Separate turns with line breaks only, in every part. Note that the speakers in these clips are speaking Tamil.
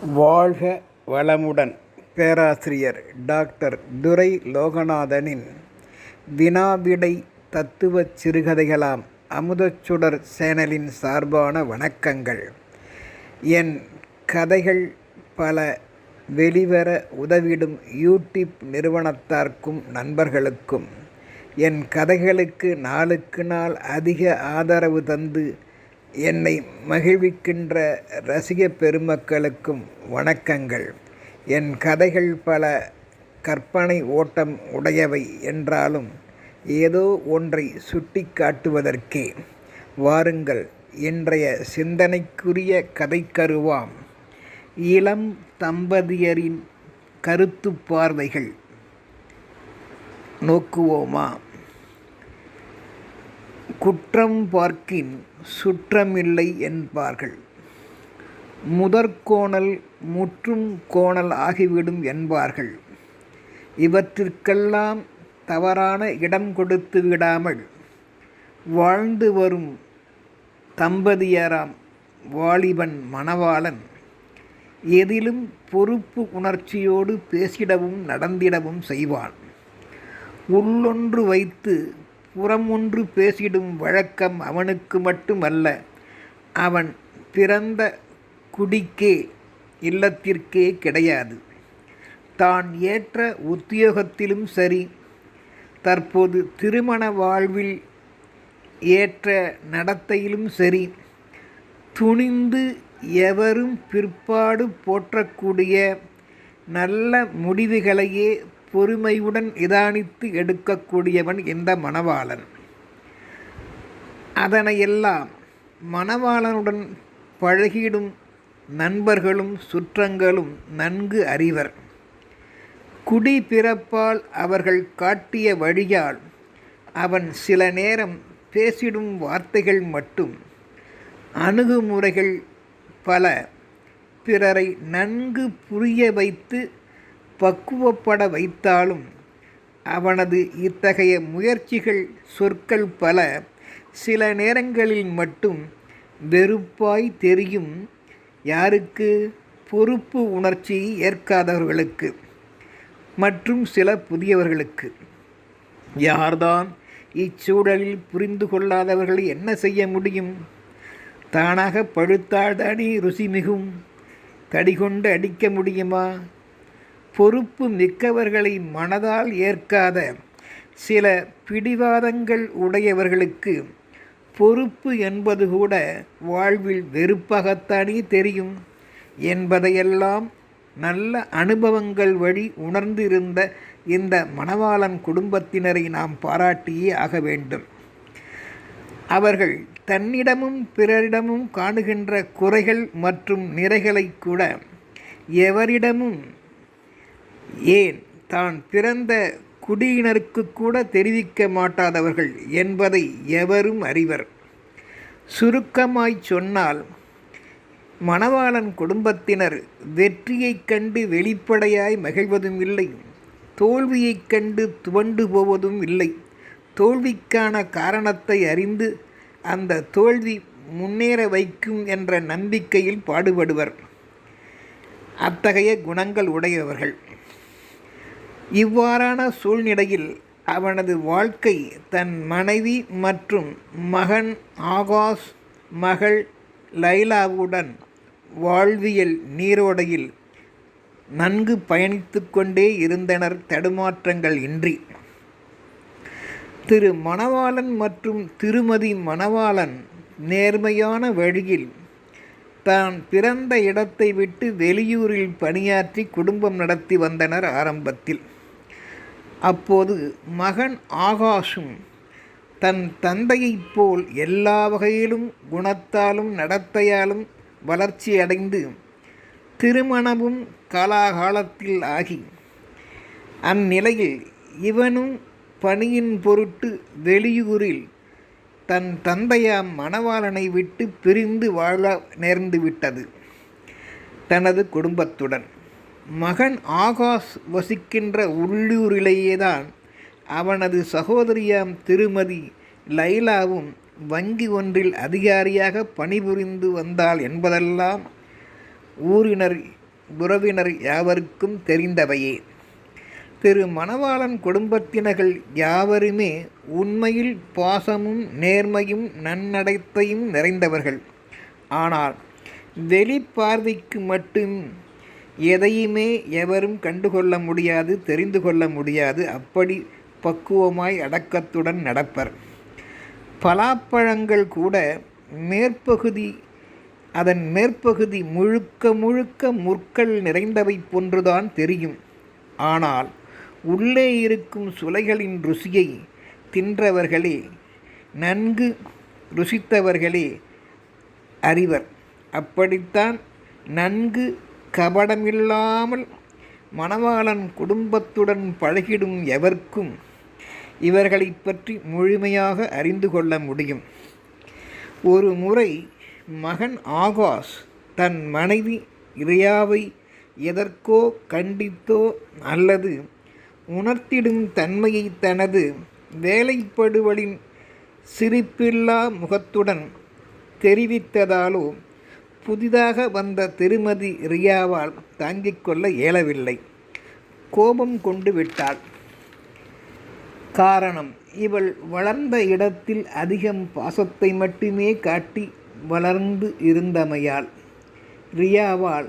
வாழ்க வளமுடன் பேராசிரியர் டாக்டர் துரை லோகநாதனின் வினாவிடை தத்துவச் சிறுகதைகளாம் அமுதச்சுடர் சேனலின் சார்பான வணக்கங்கள். என் கதைகள் பல வெளிவர உதவிடும் யூடியூப் நிறுவனத்தார்க்கும் நண்பர்களுக்கும். என் கதைகளுக்கு நாளுக்கு நாள் அதிக ஆதரவு தந்து என்னை மகிழ்விக்கின்ற ரசிக பெருமக்களுக்கும் வணக்கங்கள். என் கதைகள் பல கற்பனை ஓட்டம் உடையவை என்றாலும் ஏதோ ஒன்றை சுட்டி காட்டுவதற்கே. வாருங்கள் இன்றைய சிந்தனைக்குரிய கதைக்கருவாம் இளம் தம்பதியரின் கருத்து பார்வைகள். நோக்குவோமா? குற்றம் பார்க்கின் சுற்றமில்லை என்பார்கள். முதற்கோணல் முற்றும் கோணல் ஆகிவிடும் என்பார்கள். இவற்றிற்கெல்லாம் தவறான இடம் கொடுத்து விடாமல் வாழ்ந்து வரும் தம்பதியராம் வாலிபன் மணவாளன் எதிலும் பொறுப்பு உணர்ச்சியோடு பேசிடவும் நடந்திடவும் செய்வான். உள்ளொன்று வைத்து புறம் ஒன்று பேசிடும் வழக்கம் அவனுக்கு மட்டுமல்ல. அவன் பிறந்த குடிக்கே இல்லத்திற்கே கிடையாது. தான் ஏற்ற உத்தியோகத்திலும் சரி தற்போது திருமண வாழ்வில் ஏற்ற நடத்தையிலும் சரி துணிந்து எவரும் பிற்பாடு போற்றக்கூடிய நல்ல முடிவுகளையே பொறுமையுடன் நிதானித்து எடுக்கக்கூடியவன் இந்த மணவாளன். அதனையெல்லாம் மணவாளனுடன் பழகிடும் நண்பர்களும் சுற்றங்களும் நன்கு அறிவர். குடி பிறப்பால் அவர்கள் காட்டிய வழியால் அவன் சில நேரம் பேசிடும் வார்த்தைகள் மட்டும் அணுகுமுறைகள் பல பிறரை நன்கு புரிய வைத்து பக்குவப்பட வைத்தாலும் அவனது இத்தகைய முயற்சிகள் சொற்கள் பல சில நேரங்களில் மட்டும் வெறுப்பாய் தெரியும். யாருக்கு? பொறுப்பு உணர்ச்சி ஏற்காதவர்களுக்கு மற்றும் சில புதியவர்களுக்கு. யார்தான் இச்சூழலில் புரிந்து கொள்ளாதவர்களை என்ன செய்ய முடியும்? தானாக பழுத்தால்தானே ருசி மிகும். தடிகொண்டு அடிக்க முடியுமா? பொறுப்பு மிக்கவர்களை மனதால் ஏற்காத சில பிடிவாதங்கள் உடையவர்களுக்கு பொறுப்பு என்பது கூட வாழ்வில் வெறுப்பாகத்தானே தெரியும் என்பதையெல்லாம் நல்ல அனுபவங்கள் வழி உணர்ந்திருந்த இந்த மணவாளன் குடும்பத்தினரை நாம் பாராட்டியே ஆக வேண்டும். அவர்கள் தன்னிடமும் பிறரிடமும் காணுகின்ற குறைகள் மற்றும் நிறைகளை கூட எவரிடமும் ஏன் தான் பிறந்த குடியினருக்கு கூட தெரிவிக்க மாட்டாதவர்கள் என்பதை எவரும் அறிவர். சுருக்கமாய் சொன்னால் மணவாளன் குடும்பத்தினர் வெற்றியைக் கண்டு வெளிப்படையாய் மகிழ்வதும் இல்லை தோல்வியைக் கண்டு துவண்டு போவதும் இல்லை. தோல்விக்கான காரணத்தை அறிந்து அந்த தோல்வி முன்னேற வைக்கும் என்ற நம்பிக்கையில் பாடுபடுவர். அத்தகைய குணங்கள் உடையவர்கள். இவ்வாறான சூழ்நிலையில் அவனது வாழ்க்கை தன் மனைவி மற்றும் மகன் ஆகாஷ் மகள் லைலாவுடன் வாழ்வியல் நீரோடையில் நன்கு பயணித்து கொண்டே இருந்தனர் தடுமாற்றங்கள் இன்றி. திரு மணவாளன் மற்றும் திருமதி மணவாளன் நேர்மையான வழியில் தான் பிறந்த இடத்தை விட்டு வெளியூரில் பணியாற்றி குடும்பம் நடத்தி வந்தனர் ஆரம்பத்தில். அப்போது மகன் ஆகாஷும் தன் தந்தையைப் போல் எல்லா வகையிலும் குணத்தாலும் நடத்தையாலும் வளர்ச்சியடைந்து திருமணமும் காலாகாலத்தில் ஆகி. அந்நிலையில் இவனும் பணியின் பொருட்டு வெளியூரில் தன் தந்தையாம் மணவாளனை விட்டு பிரிந்து வாழ நேர்ந்து விட்டது தனது குடும்பத்துடன் மகன் ஆகாஷ் வசிக்கின்ற உள்ளூரிலேயேதான் அவனது சகோதரியாம் திருமதி லைலாவும் வங்கி ஒன்றில் அதிகாரியாக பணிபுரிந்து வந்தாள் என்பதெல்லாம் ஊரினர் உறவினர் யாவருக்கும் தெரிந்தவையே. திரு மணவாளன் குடும்பத்தினர்கள் யாவருமே உண்மையில் பாசமும் நேர்மையும் நன்னடத்தையும் நிறைந்தவர்கள். ஆனால் வெளிப்பார்வைக்கு மட்டும் எதையுமே எவரும் கண்டுகொள்ள முடியாது தெரிந்து கொள்ள முடியாது. அப்படி பக்குவமாய் அடக்கத்துடன் நடப்பர். பலாப்பழங்கள் கூட மேற்பகுதி அதன் மேற்பகுதி முழுக்க முழுக்க முற்கள் நிறைந்தவை போன்றுதான் தெரியும். ஆனால் உள்ளே இருக்கும் சுலைகளின் ருசியை தின்றவர்களே நன்கு ருசித்தவர்களே அறிவர். அப்படித்தான் நன்கு கபடமில்லாமல் மணவாளன் குடும்பத்துடன் பழகிடும் எவர்க்கும் இவர்களை பற்றி முழுமையாக அறிந்து கொள்ள முடியும். ஒரு முறை மகன் ஆகாஷ் தன் மனைவி இறையாவை எதற்கோ கண்டித்தோ அல்லது உணர்த்திடும் தன்மையை தனது வேலைப்படுவலின் சிரிப்பில்லா முகத்துடன் தெரிவித்ததாலோ புதிதாக வந்த திருமதி ரியாவால் தாங்கிக் கொள்ள இயலவில்லை. கோபம் கொண்டு விட்டாள். காரணம் இவள் வளர்ந்த இடத்தில் அதிகம் பாசத்தை மட்டுமே காட்டி வளர்ந்து இருந்தமையால். ரியாவால்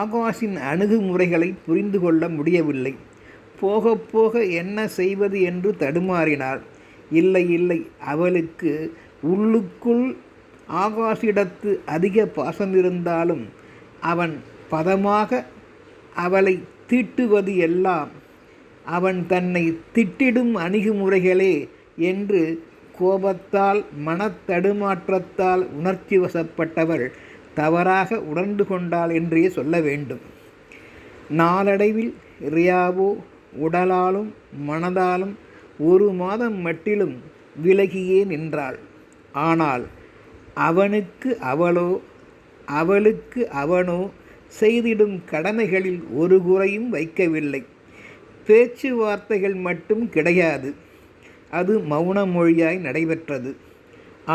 ஆகாஷின் அணுகுமுறைகளை புரிந்து கொள்ள முடியவில்லை. போக போக என்ன செய்வது என்று தடுமாறினாள். இல்லை இல்லை அவளுக்கு உள்ளுக்குள் ஆகாசிடத்து அதிக பாசம் இருந்தாலும் அவன் பதமாக அவளை தீட்டுவது எல்லாம் அவன் தன்னை திட்டிடும் அணுகுமுறைகளே என்று கோபத்தால் மனத்தடுமாற்றத்தால் உணர்ச்சி வசப்பட்டவள் தவறாக உணர்ந்து கொண்டாள் என்றே சொல்ல வேண்டும். நாளடைவில் ரியாவோ உடலாலும் மனதாலும் ஒரு மாதம் மட்டிலும் விலகியே நின்றாள். ஆனால் அவனுக்கு அவளோ அவளுக்கு அவனோ செய்திடும் கடமைகளில் ஒரு குறையும் வைக்கவில்லை. பேச்சுவார்த்தைகள் மட்டும் கிடையாது. அது மௌன மொழியாய் நடைபெற்றது.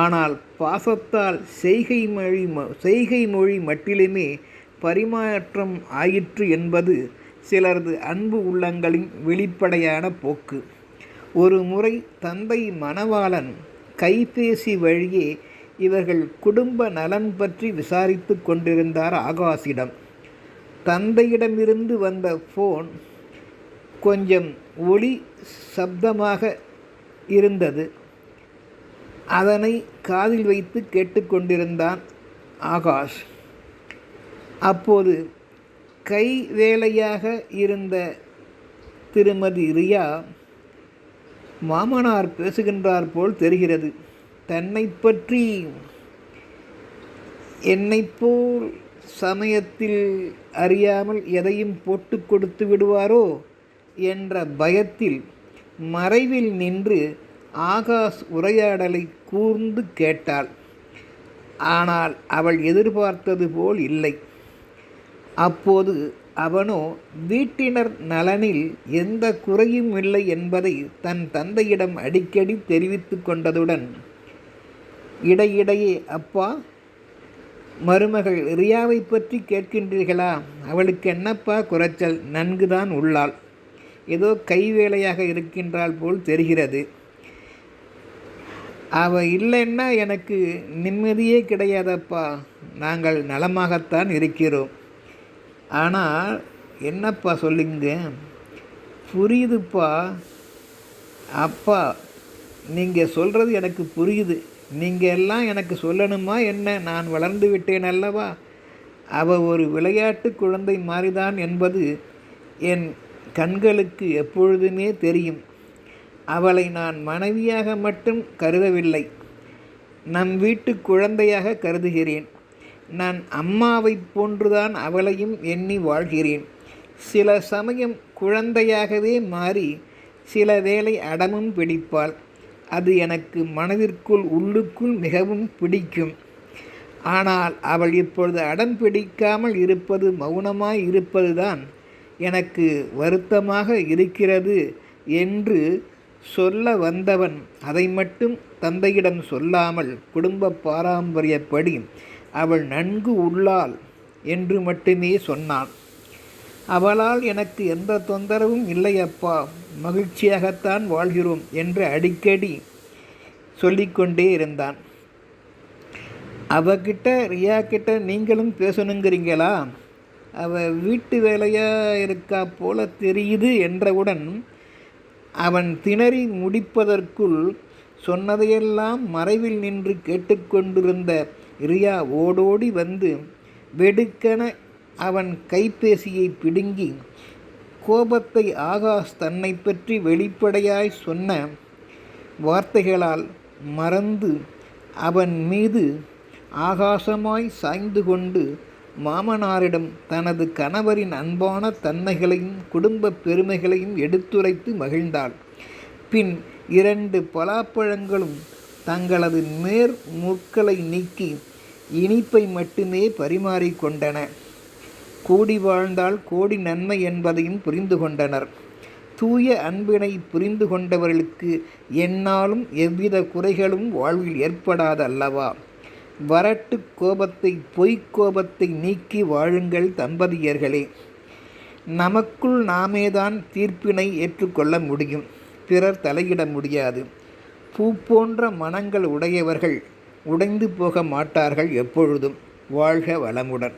ஆனால் பாசத்தால் செய்கை மொழி செய்கை மொழி மட்டிலுமே பரிமாற்றம் ஆயிற்று என்பது சிலரது அன்பு உள்ளங்களின் வெளிப்படையான போக்கு. ஒரு முறை தந்தை மணவாளன் கைபேசி வழியே இவர்கள் குடும்ப நலன் பற்றி விசாரித்து கொண்டிருந்தார் ஆகாஷிடம் தந்தையிடமிருந்து வந்த ஃபோன் கொஞ்சம் ஒளி சப்தமாக இருந்தது. அதனை காதில் வைத்து கேட்டுக்கொண்டிருந்தான் ஆகாஷ். அப்போது கை வேலையாக இருந்த திருமதி ரியா மாமனார் பேசுகின்றார் போல் தெரிகிறது. தன்னை பற்றி என்னை போல் சமயத்தில் அறியாமல் எதையும் போட்டு கொடுத்து விடுவாரோ என்ற பயத்தில் மறைவில் நின்று ஆகாஷ் உரையாடலை கூர்ந்து கேட்டாள். ஆனால் அவள் எதிர்பார்த்தது போல் இல்லை. அப்போது அவனோ வீட்டினர் நலனில் எந்த குறையும் இல்லை என்பதை தன் தந்தையிடம் அடிக்கடி தெரிவித்து கொண்டதுடன் இடையிடையே அப்பா மருமகள் ரியாவை பற்றி கேட்கின்றீர்களா? அவளுக்கு என்னப்பா குறைச்சல்? நன்குதான் உள்ளாள். ஏதோ கைவேலையாக இருக்கின்றாள் போல் தெரிகிறது. அவ இல்லைன்னா எனக்கு நிம்மதியே கிடையாதப்பா. நாங்கள் நலமாகத்தான் இருக்கிறோம். ஆனால் என்னப்பா சொல்லுங்க? புரியுதுப்பா. அப்பா நீங்கள் சொல்கிறது எனக்கு புரியுது. நீங்கள் எல்லாம் எனக்கு சொல்லணுமா என்ன? நான் வளர்ந்து விட்டேன் அல்லவா? அவள் ஒரு விளையாட்டு குழந்தை மாறிதான் என்பது என் கண்களுக்கு எப்பொழுதுமே தெரியும். அவளை நான் மனைவியாக மட்டும் கருதவில்லை. நம் வீட்டு குழந்தையாக கருதுகிறேன். நான் அம்மாவைப் போன்றுதான் அவளையும் எண்ணி வாழ்கிறேன். சில சமயம் குழந்தையாகவே மாறி சில வேளை அடமும் பிடிப்பாள். அது எனக்கு மனதிற்குள் உள்ளுக்குள் மிகவும் பிடிக்கும். ஆனால் அவள் இப்பொழுது அடம் பிடிக்காமல் இருப்பது மௌனமாய் இருப்பதுதான் எனக்கு வருத்தமாக இருக்கிறது என்று சொல்ல வந்தவன். அதை மட்டும் தந்தையிடம் சொல்லாமல் குடும்ப பாரம்பரியப்படி அவள் நன்கு உள்ளாள் என்று மட்டுமே சொன்னான். அவளால் எனக்கு எந்த தொந்தரவும் இல்லை அப்பா மகிழ்ச்சியாகத்தான் வாழ்கிறோம் என்று அடிக்கடி சொல்லிக்கொண்டே இருந்தான். அவகிட்ட ரியா கிட்ட நீங்களும் பேசணுங்கிறீங்களா? அவ வீட்டு வேலையாக இருக்கா போல தெரியுது என்றவுடன் அவன் திணறி முடிப்பதற்குள் சொன்னதையெல்லாம் மறைவில் நின்று கேட்டுக்கொண்டிருந்த ரியா ஓடோடி வந்து வெடுக்கென அவன் கைபேசியை பிடுங்கி கோபத்தை ஆகாஷ் தன்னை பற்றி வெளிப்படையாய் சொன்ன வார்த்தைகளால் மறந்து அவன் மீது ஆகாசமாய் சாய்ந்து கொண்டு மாமனாரிடம் தனது கணவரின் அன்பான தன்மைகளையும் குடும்ப பெருமைகளையும் எடுத்துரைத்து மகிழ்ந்தாள். பின் இரண்டு பலாப்பழங்களும் தங்களது மேர் முற்களை நீக்கி இனிப்பை மட்டுமே பரிமாறிக்கொண்டன கூடி வாழ்ந்தால் கோடி நன்மை என்பதையும் புரிந்து கொண்டனர். தூய அன்பினை புரிந்து கொண்டவர்களுக்கு என்னாலும் எவ்வித குறைகளும் வாழ்வில் ஏற்படாதல்லவா வரட்டு கோபத்தை பொய்க் கோபத்தை நீக்கி வாழுங்கள் தம்பதியர்களே. நமக்குள் நாமேதான் தீர்ப்பினை ஏற்றுக்கொள்ள முடியும். பிறர் தலையிட முடியாது. பூ போன்ற மனங்கள் உடையவர்கள் உடைந்து போக மாட்டார்கள் எப்பொழுதும். வாழ்க வளமுடன்.